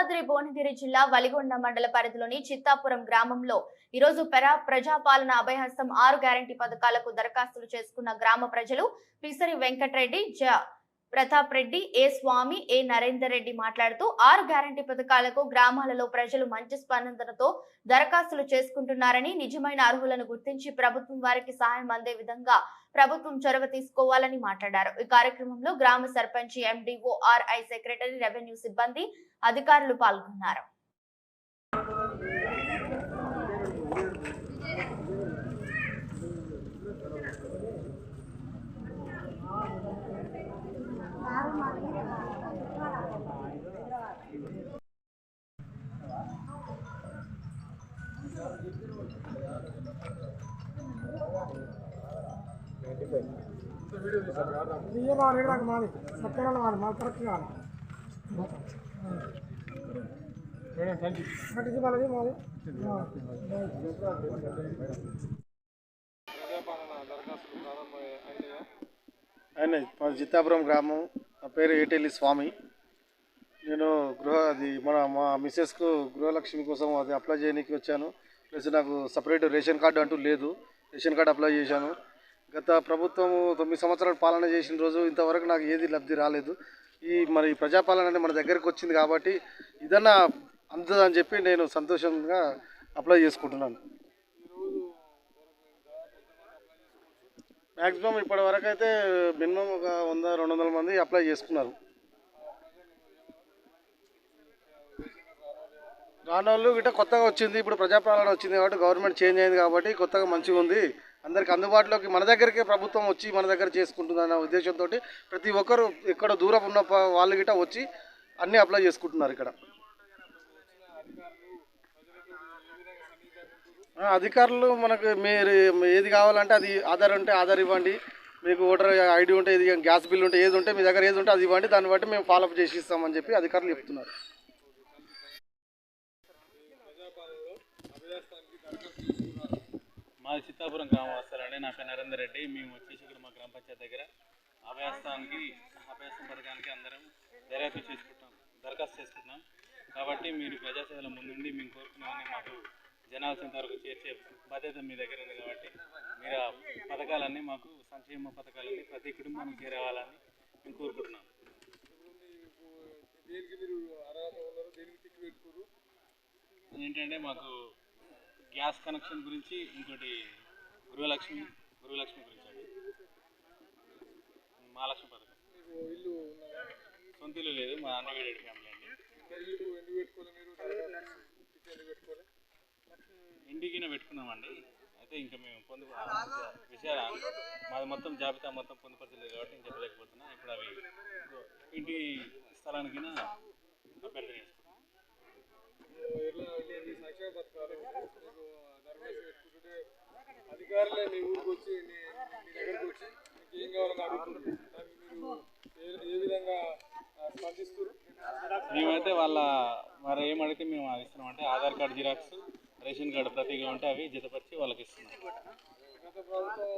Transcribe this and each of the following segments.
యాదాద్రి భువనగిరి జిల్లా వలిగొండ మండల పరిధిలోని చిత్తాపురం గ్రామంలో ఈరోజు పెరా ప్రజాపాలన అభయహస్తం ఆరు గ్యారంటీ పథకాలకు దరఖాస్తులు చేసుకున్న గ్రామ ప్రజలు పిసరి వెంకటరెడ్డి జ ప్రతాప్ రెడ్డి ఏ స్వామి ఏ నరేందర్ రెడ్డి మాట్లాడుతూ ఆరు గ్యారంటీ పథకాలకు గ్రామాలలో ప్రజలు మంచి స్పందనతో దరఖాస్తులు చేసుకుంటున్నారని నిజమైన అర్హులను గుర్తించి ప్రభుత్వం వారికి సహాయం అందే విధంగా ప్రభుత్వం చొరవ తీసుకోవాలని మాట్లాడారు. ఈ కార్యక్రమంలో గ్రామ sarpanch MDO RI secretary revenue సిబ్బంది అధికారులు పాల్గొన్నారు. మాది మాది కరెక్ట్ కట్టించి వాళ్ళది మాది ఆయన చిత్తాపురం గ్రామం. నా పేరు ఏటెల్లి స్వామి. నేను గృహ అది మన మా మిస్సెస్కు గృహలక్ష్మి కోసం అది అప్లై చేయడానికి వచ్చాను. ప్లస్ నాకు సపరేట్ రేషన్ కార్డు అంటూ లేదు. రేషన్ కార్డు అప్లై చేశాను. గత ప్రభుత్వం తొమ్మిది సంవత్సరాలు పాలన చేసిన రోజు ఇంతవరకు నాకు ఏది లబ్ధి రాలేదు. ఈ మరి ప్రజాపాలన అనేది మన దగ్గరకు వచ్చింది కాబట్టి ఇదన్నా అందుదని చెప్పి నేను సంతోషంగా అప్లై చేసుకుంటున్నాను. మ్యాక్సిమం ఇప్పటి వరకు అయితే మినిమం ఒక వంద రెండు వందల మంది అప్లై చేసుకున్నారు. కానోళ్ళు గిట్ట కొత్తగా వచ్చింది ఇప్పుడు ప్రజాపాలన వచ్చింది కాబట్టి గవర్నమెంట్ చేంజ్ అయింది కాబట్టి కొత్తగా మంచిగా ఉంది. అందరికి అందుబాటులోకి మన దగ్గరికే ప్రభుత్వం వచ్చి మన దగ్గర చేసుకుంటుంది అన్న ఉద్దేశంతో ప్రతి ఒక్కరు ఎక్కడ దూరం ఉన్న వాళ్ళు గిట్ట వచ్చి అన్నీ అప్లై చేసుకుంటున్నారు ఇక్కడ. అధికారులు మనకు మీరు ఏది కావాలంటే అది ఆధార్ ఉంటే ఆధార్ ఇవ్వండి. మీకు ఓటర్ ఐడి ఉంటే ఇది గ్యాస్ బిల్ ఉంటే ఏది ఉంటే మీ దగ్గర ఏది ఉంటే అది ఇవ్వండి. దాన్ని బట్టి మేము ఫాలోఅప్ చేసి ఇస్తామని చెప్పి అధికారులు చెప్తున్నారు. మాది చిత్తాపురం గ్రామం వస్తారండి నా పేరు నరేందర్ రెడ్డి. మేము వచ్చేసి ఇక్కడ మా గ్రామ పంచాయతీ దగ్గర అభయాస్తానికి అభయాస్తం పథకానికి అందరం దర్యాప్తు చేసుకుంటాం దరఖాస్తు చేసుకుంటున్నాం. కాబట్టి మీరు ప్రజాసేవల ముందుండి మేము కోరుకున్నామని మాకు జనాల చెంత వరకు చేర్చే బాధ్యత మీ దగ్గర ఉంది కాబట్టి మీరు ఆ పథకాలన్నీ మాకు సంక్షేమ పథకాలన్నీ ప్రతి కుటుంబానికి చేరవాలని మేము కోరుకుంటున్నాం. ఏంటంటే మాకు గ్యాస్ కనెక్షన్ గురించి ఇంకోటి గృహలక్ష్మి గృహలక్ష్మి గురించి అండి. మహాలక్ష్మి పథకం. సొంత ఇల్లు లేదు మా అన్డివైడెడ్ ఫ్యామిలీ అండి. ఇంటికిన పెట్టుకున్నామండి. అయితే ఇంకా మేము పొందు విషయాలు మాది మొత్తం జాబితా మొత్తం పొందుపరచలేదు కాబట్టి నేను చెప్పలేకపోతున్నా. ఇప్పుడు అవి ఇంటి స్థలానికి అభ్యర్థన అధికారులే మీ ఊరికి వచ్చి మీ దగ్గరికి వచ్చి మీకు ఏం కావాలని అడుగుతున్నారు? దానికి మీరు ఏ విధంగా మేమైతే వాళ్ళ వారు ఏం అడిగితే మేము అది ఇస్తున్నాం. అంటే Aadhaar card xerox ration card ప్రతిగా ఉంటే అవి జతపరిచి వాళ్ళకి ఇస్తున్నాం. గత ప్రభుత్వం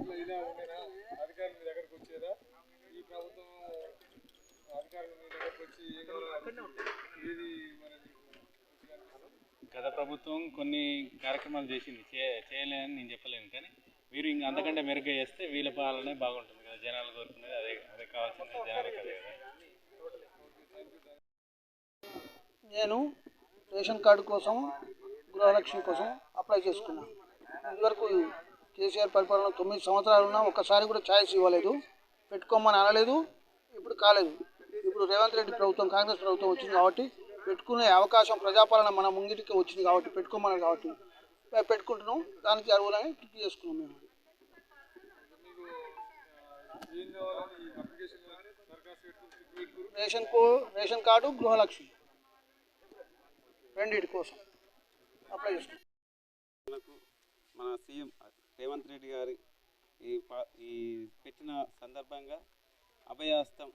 ఇట్లా ఇలా ఉండేనా? అధికారులు మీ దగ్గరికి వచ్చేదా? ఈ ప్రభుత్వం అధికారులు మీ దగ్గరికి వచ్చి ఏం కావాలని అడుగుతున్నారు? ఏది మరి మీకు మంచిగా అనిపిస్తుంది? గత ప్రభుత్వం కొన్ని కార్యక్రమాలు చేసింది. చే చేయలేదని నేను చెప్పలేను. కానీ మీరు ఇంకా అంతకంటే మెరుగ్గా చేస్తే వీళ్ళ పాలనే బాగుంటుంది కదా. జనాలు కోరుకునేది అదే అదే కావాల్సింది జనాలు కదా నేను రేషన్ కార్డు కోసం గృహలక్ష్మి కోసం అప్లై చేసుకున్నాను ఇదివరకు కేసీఆర్ పరిపాలన తొమ్మిది సంవత్సరాలు ఉన్నా ఒక్కసారి కూడా ఛాయిస్ ఇవ్వలేదు. పెట్టుకోమని అనలేదు. ఇప్పుడు కాలేదు. ఇప్పుడు రేవంత్ రెడ్డి ప్రభుత్వం కాంగ్రెస్ ప్రభుత్వం వచ్చింది కాబట్టి పెట్టుకునే అవకాశం ప్రజాపాలన మన ముంగిటికి వచ్చింది కాబట్టి పెట్టుకోమన్నారు కాబట్టి పెట్టుకుంటున్నాం. దానికి అర్హులని క్లిక్ చేసుకున్నాం మేము. రేషన్ కో రేషన్ కార్డు గృహలక్ష్మి. రెండింటి కోసం అప్లై చేసుకున్నాం. మన సీఎం రేవంత్ రెడ్డి గారి ఈ ప- ఈ పెట్టిన సందర్భంగా అభయాస్తం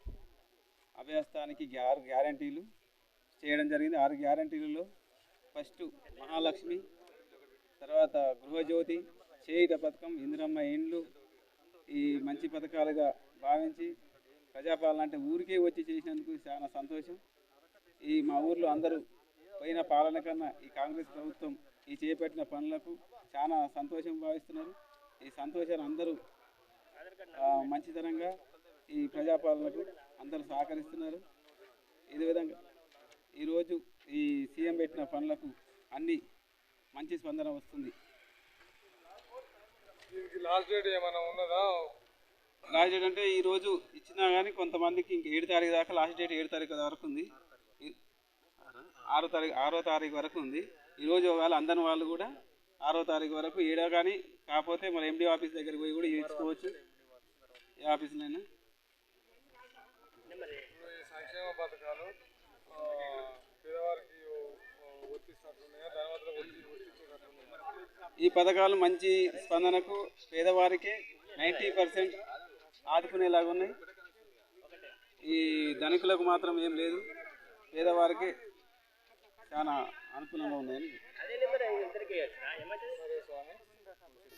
అభయాస్తానికి గ్యారెంటీలు గ్యారంటీలు చేయడం జరిగింది. ఆరు గ్యారంటీలలో ఫస్ట్ మహాలక్ష్మి తర్వాత గృహజ్యోతి చేయుత పథకం ఇందిరమ్మ ఇండ్లు ఈ మంచి పథకాలుగా భావించి ప్రజాపాలన అంటే ఊరికే వచ్చి చేసినందుకు చాలా సంతోషం. ఈ మా ఊర్లో అందరూ పోయిన పాలన కన్నా ఈ కాంగ్రెస్ ప్రభుత్వం ఈ చేపట్టిన పనులకు చాలా సంతోషం భావిస్తున్నారు. ఈ సంతోషాన్ని అందరూ ఆ, మంచితనంగా ఈ ప్రజాపాలనకు అందరూ సహకరిస్తున్నారు. ఇదే విధంగా ఈరోజు ఈ సీఎం పెట్టిన పనులకు అన్ని మంచి స్పందన వస్తుంది. దీనికి లాస్ట్ డేట్ ఏమైనా ఉన్నదా? లాస్ట్ డేట్ అంటే ఈ రోజు ఇచ్చినా కానీ కొంతమందికి ఇంక ఏడు తారీఖు దాకా లాస్ట్ డేట్ ఏడు తారీఖు వరకు ఉంది. ఆరో తారీఖు ఆరో తారీఖు వరకు ఉంది. ఈరోజు ఒకవేళ అందని వాళ్ళు కూడా ఆరో తారీఖు వరకు ఏడో కానీ కాకపోతే మన ఎండి ఆఫీస్ దగ్గరికి పోయి కూడా ఇచ్చుకోవచ్చు ఏ ఆఫీస్లైనా ఈ సంక్షేమ పథకాలు ఆ, పేదవారికి వర్తిస్తున్నట్టున్నాయా దాని మాత్రం వర్తి వర్తించేటట్టున్నాయా ఈ పథకాలు మంచి స్పందనకు పేదవారికి నైంటీ పర్సెంట్ ఆదుకునేలాగా ఉన్నాయి. ఈ ధనికులకు మాత్రం ఏం లేదు. పేదవారికి చాలా అనుకూలంగా ఉన్నాయని.